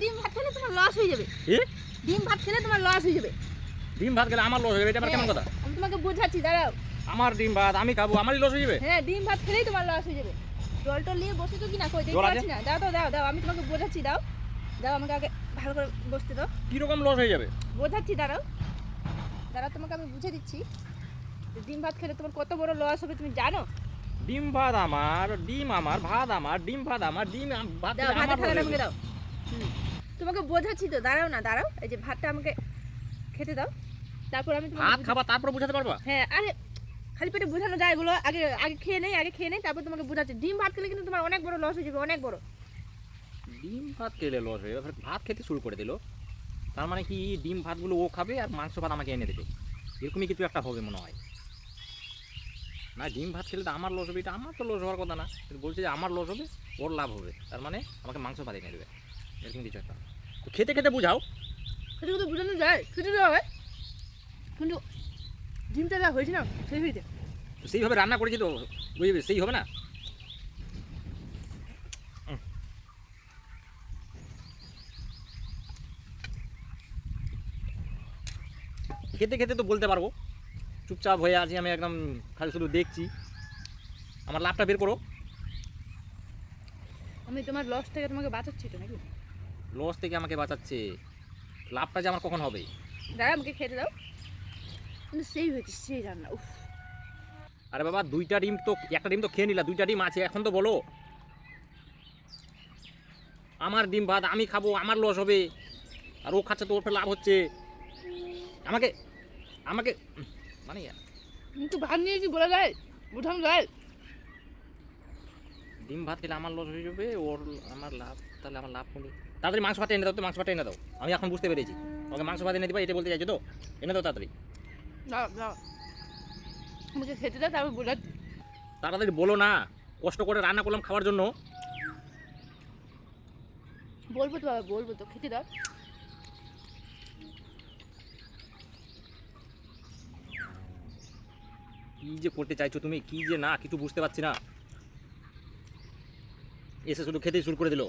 ডিম ভাত খেলে তোমার লস হয়ে যাবে। ডিম ভাত খেলে তোমার লস হয়ে যাবে। ডিম ভাত খেলে আমার লস হয়ে যাবে এটা কেমন হ্যাঁ, কথা? আমি তোমাকে বোঝাচ্ছি দাঁড়াও। আমার ডিম ভাত আমি খাব আমারই লস হয়ে যাবে? হ্যাঁ ডিম ভাত খেলেই তোমার লস হয়ে যাবে। জল টল নিয়ে বসে তো কি না কই দেখতে পাচ্ছি না। দাও তো দাও দাও আমি তোমাকে বোঝাচ্ছি দাও। দাও আমাকে আগে ভালো করে বসতে দাও। কীরকম লস হয়ে যাবে? বোঝাচ্ছি দাঁড়াও। দাঁড়াও তোমাকে আমি বুঝে দিচ্ছি। ডিম ভাত খেলে তোমার কত বড় লস হবে তুমি জানো? ডিম ভাত আমার ডিম আমার ভাত আমার ডিম ভাত আমার ডিম ভাত দাও আমাকে তোমাকে বোঝাচ্ছি তো দাঁড়াও না দাঁড়াও এই যে ভাতটা আমাকে খেতে দাও। তারপর আমি তোমাকে ভাত খাবার তারপর বুঝাতে পারবা? হ্যাঁ আরে খালি পেটে বোঝানো যায় এগুলো। আগে আগে খেয়ে নেই আগে খেয়ে নেই তারপর তোমাকে বোঝাচ্ছি। ডিম ভাত খেলে কিন্তু তোমার অনেক বড় লস হয়ে যাবে অনেক বড়। ডিম ভাত খেলে লস হয়ে যাবে ভাত খেতে শুরু করে দিল। তার মানে কি ডিম ভাতগুলো ও খাবে আর মাংস ভাত আমাকে এনে দেবে। এরকমই কিছু একটা হবে মনে হয়। না ডিম ভাত খেলে তো আমার লস হবে এটা আমার তো লস হওয়ার কথা না। বলছে যে আমার লস হবে ওর লাভ হবে। তার মানে আমাকে মাংস ভাত এনে দেবে। এরকম কিছু একটা। তো খেতে খেতে বুঝাও। সেটা কিন্তু বোঝানো যায় খেতে দেওয়া হয়। কিন্তু ডিমটা যা হয়েছে না সেই হয়েছে। তো সেইভাবে রান্না করেছি তো বুঝবে সেই হবে না। খেতে খেতে তো বলতে পারব। চুপচাপ হয়ে আছি আমি একদম খালি শুধু দেখছি। আমার লাভটা বের করো। আমি তোমার লস থেকে তোমাকে বাঁচাচ্ছি তো নাকি? লস থেকে আমাকে বাঁচাচ্ছে। লাভটা যে আমার কখন হবে? দাঁড়া আমাকে খেতে দাও। কিন্তু সেই হয়েছে সেই রান্না উফ। আরে বাবা দুইটা ডিম তো একটা ডিম তো খেয়ে নিলা দুইটা ডিম আছে এখন তো বলো। আমার ডিম ভাত আমি খাব আমার লস হবে। আর ও খাচ্ছে তো ওর লাভ হচ্ছে। আমাকে আমাকে মানে কিন্তু ভাত নিয়ে কি বলা যায় বোঝানো যায় ডিম ভাত খেলে আমার লস হয়ে যাবে ওর আমার লাভ তাহলে আমার লাভ তাড়াতাড়ি মাংস ভাত এনে দাও তো মাংস ভাত এনে দাও। আমি এখন বুঝতে পেরেছি। ওকে মাংস ভাত এনে দিবা এটা বলতে চাইছো তো? এনে দাও তাড়াতাড়ি। দাও দাও। আমাকে খেতে দাও তারপর বোঝাচ্ছি তাড়াতাড়ি বলো না কষ্ট করে রান্না করলাম খাওয়ার জন্য। বলব তো বাবা বলব তো খেতে দাও। কি যে করতে চাইছো তুমি? কি যে না কিছু বুঝতে পারছি না। এসে শুধু খেতেই শুরু করে দিল।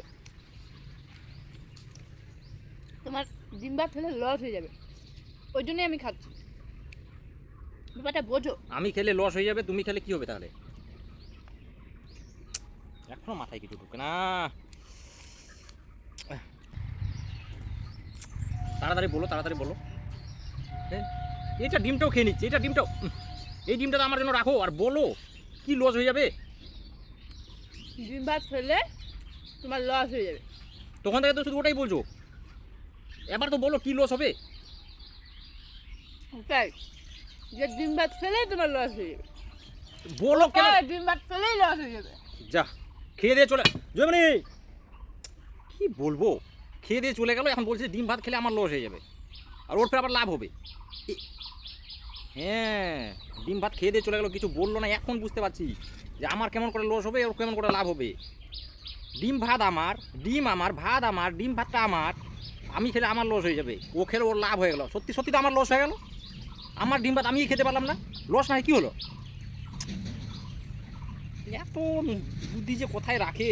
তোমার ভাত খেলে লস হয়ে যাবে। ওই জন্যই আমি খাচ্ছি। ব্যাপারটা বোঝো। আমি খেলে লস হয়ে যাবে তুমি খেলে কি হবে তাহলে? এখনও মাথায় কিছু ঢুকে না। তাড়াতাড়ি বলো তাড়াতাড়ি বলো। এটা ডিমটাও খেয়ে নিচ্ছে এটা ডিমটাও এই ডিমটা তো আমার জন্য রাখো আর বলো কি লস হয়ে যাবে? ডিম ভাত খেলে তোমার লস হয়ে যাবে। তখন থেকে তো শুধু ওটাই বলছো। এবার তো বলো কি লস হবে? তাই যে ডিম ভাত খেলেই তোমার লস হয়ে যাবে। বলো কেন? ডিম ভাত খেলেই লস হয়ে যাবে। যা খেয়ে দিয়ে চলে জয়মনি কি বলব? খেয়ে দিয়ে চলে গেল এখন বলছে ডিম ভাত খেলে আমার লস হয়ে যাবে আর ওর ফের আবার লাভ হবে। হ্যাঁ ডিম ভাত খেয়ে দিয়ে চলে গেল, কিছু বলল না, এখন বুঝতে পারছি যে আমার কেমন করে লস হবে, ওর কেমন করে লাভ হবে। ডিম ভাত আমার, ডিম আমার, ভাত আমার, ডিম ভাতটা আমার, আমি খেলে আমার লস হয়ে যাবে, ও খেলে ওর লাভ হয়ে গেল। সত্যি সত্যি তো আমার লস হয়ে গেল? আমার ডিম ভাত আমি খেতে পারলাম না? লস না কি হলো? এত বুদ্ধি যে কোথায় রাখে।